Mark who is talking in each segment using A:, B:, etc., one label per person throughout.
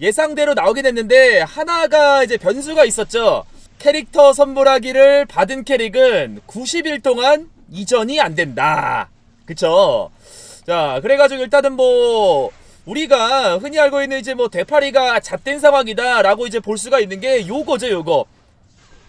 A: 예상대로 나오게 됐는데 하나가 이제 변수가 있었죠. 캐릭터 선물하기를 받은 캐릭은 90일 동안 이전이 안 된다. 그쵸? 자, 그래가지고 일단은 뭐 우리가 흔히 알고 있는 이제 뭐 대파리가 잣된 상황이다라고 이제 볼 수가 있는 게 요거죠, 요거.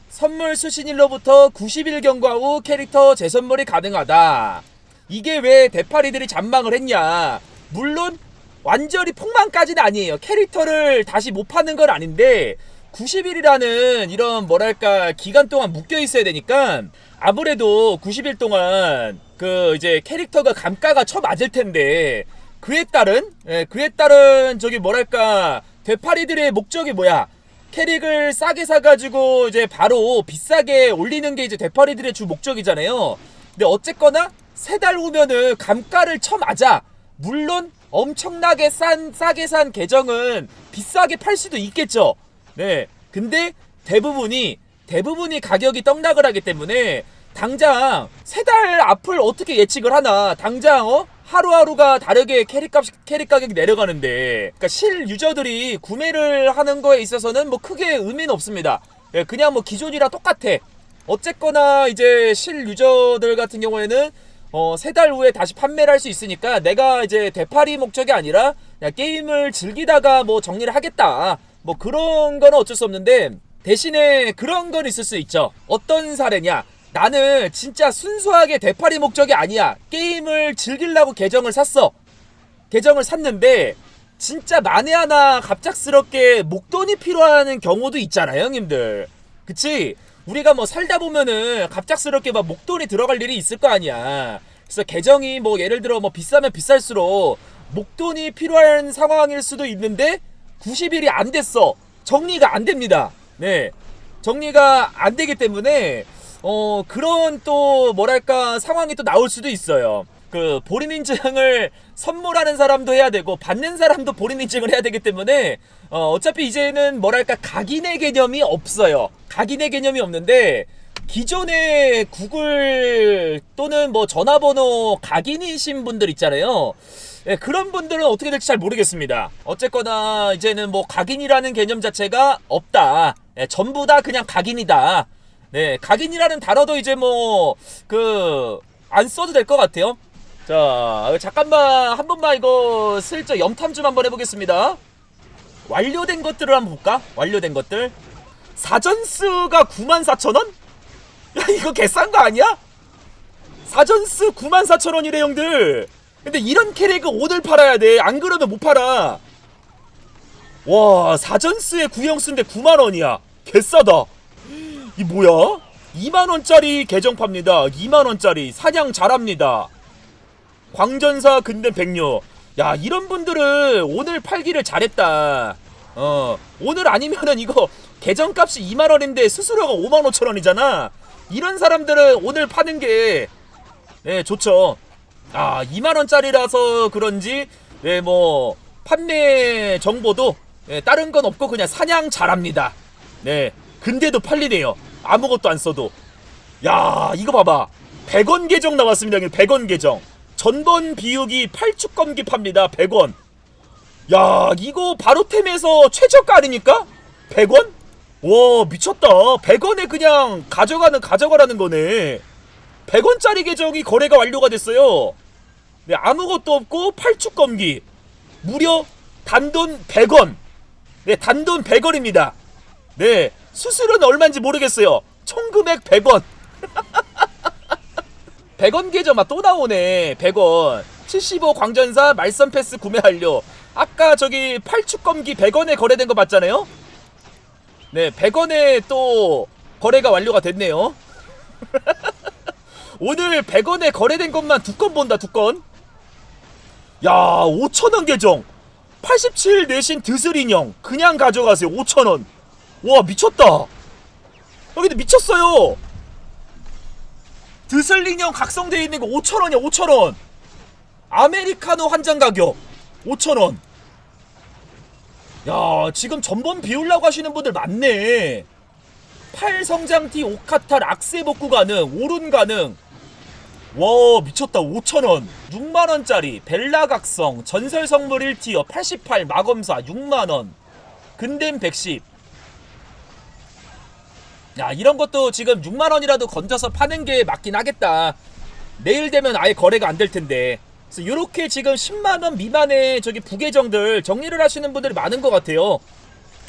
A: 선물 수신일로부터 90일 경과 후 캐릭터 재선물이 가능하다. 이게 왜 대파리들이 잔망을 했냐? 물론 완전히 폭망까지는 아니에요. 캐릭터를 다시 못 파는 건 아닌데 90일이라는 이런 뭐랄까 기간 동안 묶여 있어야 되니까 아무래도 90일 동안 그 이제 캐릭터가 감가가 쳐 맞을 텐데 그에 따른 예, 그에 따른 저기 뭐랄까 되파리들의 목적이 뭐야? 캐릭을 싸게 사가지고 이제 바로 비싸게 올리는 게 이제 되파리들의 주 목적이잖아요. 근데 어쨌거나 세 달 후면은 감가를 쳐맞아. 물론 엄청나게 싼 싸게 산 계정은 비싸게 팔 수도 있겠죠. 네. 근데 대부분이 대부분이 가격이 떡락을 하기 때문에 당장 세 달 앞을 어떻게 예측을 하나? 당장 어? 하루하루가 다르게 캐릭 값 캐릭 가격이 내려가는데 그러니까 실 유저들이 구매를 하는 거에 있어서는 뭐 크게 의미는 없습니다. 예, 그냥 뭐 기존이랑 똑같아. 어쨌거나 이제 실 유저들 같은 경우에는 어, 세 달 후에 다시 판매를 할 수 있으니까 내가 이제 되팔이 목적이 아니라 게임을 즐기다가 뭐 정리를 하겠다. 뭐 그런 거는 어쩔 수 없는데 대신에 그런 건 있을 수 있죠. 어떤 사례냐? 나는 진짜 순수하게 되팔이 목적이 아니야. 게임을 즐기려고 계정을 샀어. 계정을 샀는데 진짜 만에 하나 갑작스럽게 목돈이 필요한 경우도 있잖아요, 형님들. 그치? 우리가 뭐 살다 보면은 갑작스럽게 막 목돈이 들어갈 일이 있을 거 아니야. 그래서 계정이 뭐 예를 들어 뭐 비싸면 비쌀수록 목돈이 필요한 상황일 수도 있는데 90일이 안 됐어. 정리가 안 됩니다. 네. 정리가 안 되기 때문에 어 그런 또 뭐랄까 상황이 또 나올 수도 있어요. 그 본인 인증을 선물하는 사람도 해야 되고 받는 사람도 본인 인증을 해야 되기 때문에 어 어차피 이제는 뭐랄까 각인의 개념이 없어요. 각인의 개념이 없는데 기존의 구글 또는 뭐 전화번호 각인이신 분들 있잖아요. 예, 그런 분들은 어떻게 될지 잘 모르겠습니다. 어쨌거나 이제는 뭐 각인이라는 개념 자체가 없다. 예, 전부 다 그냥 각인이다. 네, 각인이라는 단어도 이제 뭐 그 안 써도 될 것 같아요. 자, 잠깐만 한 번만 이거 슬쩍 염탐 좀 한번 해보겠습니다. 완료된 것들을 한번 볼까? 완료된 것들. 사전스가 94,000원? 야, 이거 개싼 거 아니야? 사전스 94,000원이래, 형들. 근데 이런 캐릭은 오늘 팔아야 돼. 안 그러면 못 팔아. 와, 사전스의 구형수인데 9만원이야. 개싸다. 이 뭐야? 2만원짜리 계정 팝니다. 2만원짜리. 사냥 잘합니다. 광전사 근대 백녀. 야, 이런 분들은 오늘 팔기를 잘했다. 어, 오늘 아니면은 이거 계정값이 2만원인데 수수료가 5만 5천원이잖아. 이런 사람들은 오늘 파는 게, 네, 좋죠. 아, 2만원짜리라서 그런지, 네, 뭐, 판매 정보도, 네, 다른 건 없고 그냥 사냥 잘합니다. 네, 근데도 팔리네요. 아무것도 안 써도. 야, 이거 봐봐. 100원 계정 나왔습니다. 100원 계정. 전번 비우기 8축 검기 팝니다. 100원. 야, 이거 바로템에서 최저가 아닙니까? 100원? 와, 미쳤다. 100원에 그냥 가져가는 가져가라는 거네. 100원짜리 계정이 거래가 완료가 됐어요. 네, 아무것도 없고 8축 검기. 무려 단돈 100원. 네, 단돈 100원입니다. 네, 수수료는 얼마인지 모르겠어요. 총 금액 100원. 100원 계좌만 또 나오네. 100원. 75 광전사 말선 패스 구매 완료. 아까 저기 8축검기 100원에 거래된 거 맞잖아요? 네, 100원에 또 거래가 완료가 됐네요. 오늘 100원에 거래된 것만 두 건 본다, 두 건. 야, 5천원 계정. 87 내신 드슬 인형. 그냥 가져가세요. 5천원. 와, 미쳤다. 여기도 미쳤어요. 드슬 인형 각성되어 있는 거 5천원이야, 5천원. 아메리카노 한 잔 가격 5천원. 야, 지금 전번 비우려고 하시는 분들 많네. 팔 성장티 오카타 락세 복구 가능, 오른 가능. 와, 미쳤다. 5천원. 6만원짜리 벨라 각성 전설 성물 1티어 88 마검사 6만원. 근댐 110. 야, 이런 것도 지금 6만원이라도 건져서 파는 게 맞긴 하겠다. 내일 되면 아예 거래가 안 될 텐데. 그래서 이렇게 지금 10만원 미만의 저기 부계정들 정리를 하시는 분들이 많은 것 같아요.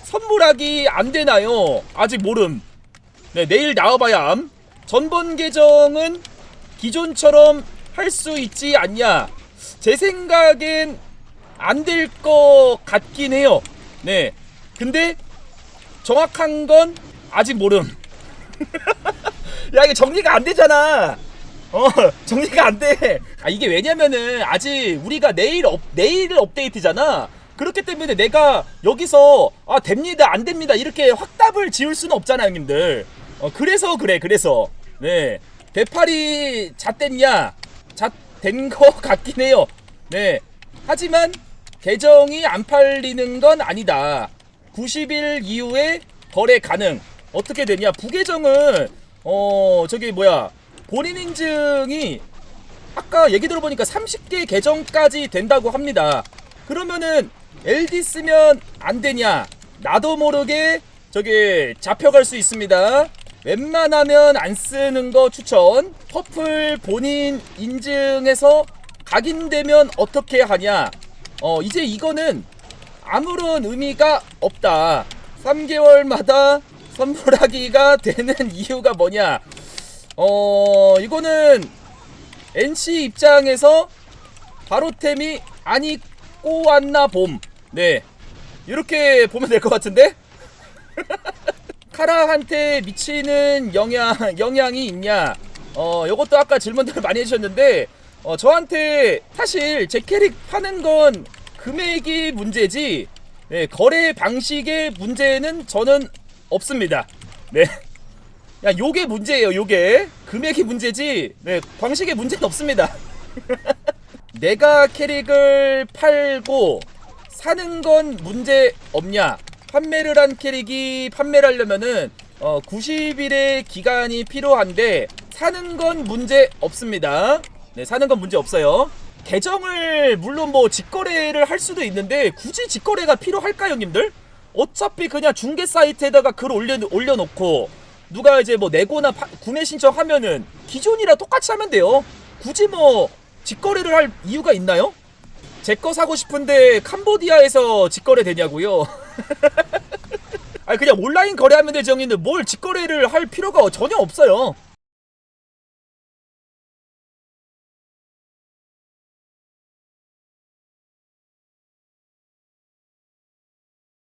A: 선물하기 안 되나요? 아직 모름. 네, 내일 나와봐야 함. 전번 계정은 기존처럼 할 수 있지 않냐? 제 생각엔 안 될 것 같긴 해요. 네. 근데 정확한 건 아직 모름. 야, 이게 정리가 안 되잖아. 어, 정리가 안 돼. 아, 이게 왜냐면은 아직 우리가 내일 업, 내일 업데이트잖아. 그렇기 때문에 내가 여기서 아, 됩니다, 안 됩니다. 이렇게 확답을 지을 수는 없잖아, 형님들. 어, 그래서 그래, 그래서. 네. 대팔이 잣됐냐? 잣된 거 같긴 해요. 네. 하지만 계정이 안 팔리는 건 아니다. 90일 이후에 거래 가능. 어떻게 되냐? 부계정은 어 저기 뭐야 본인 인증이 아까 얘기 들어보니까 30개 계정까지 된다고 합니다. 그러면은 LD 쓰면 안 되냐? 나도 모르게 저기 잡혀갈 수 있습니다. 웬만하면 안 쓰는 거 추천. 퍼플 본인 인증해서 각인되면 어떻게 하냐? 어 이제 이거는 아무런 의미가 없다. 3개월마다 선물하기가 되는 이유가 뭐냐? 어, 이거는 NC 입장에서 바로템이 아니 꼬았나 봄. 네. 이렇게 보면 될 것 같은데? 카라한테 미치는 영향, 영향이 있냐? 어, 요것도 아까 질문들을 많이 해주셨는데, 어, 저한테 사실 제 캐릭 파는 건 금액이 문제지, 네, 거래 방식의 문제는 저는 없습니다. 네. 야, 요게 문제예요, 요게. 금액이 문제지, 네, 방식의 문제는 없습니다. 내가 캐릭을 팔고 사는 건 문제 없냐? 판매를 한 캐릭이 판매를 하려면은 어, 90일의 기간이 필요한데 사는 건 문제 없습니다. 네, 사는 건 문제 없어요. 계정을 물론 뭐 직거래를 할 수도 있는데 굳이 직거래가 필요할까요, 형님들? 어차피 그냥 중개 사이트에다가 글 올려 올려놓고 누가 이제 뭐 내고나 파- 구매 신청하면은 기존이랑 똑같이 하면 돼요. 굳이 뭐 직거래를 할 이유가 있나요? 제 거 사고 싶은데 캄보디아에서 직거래 되냐고요? 아니 그냥 온라인 거래하면 되지 형님들 뭘 직거래를 할 필요가 전혀 없어요.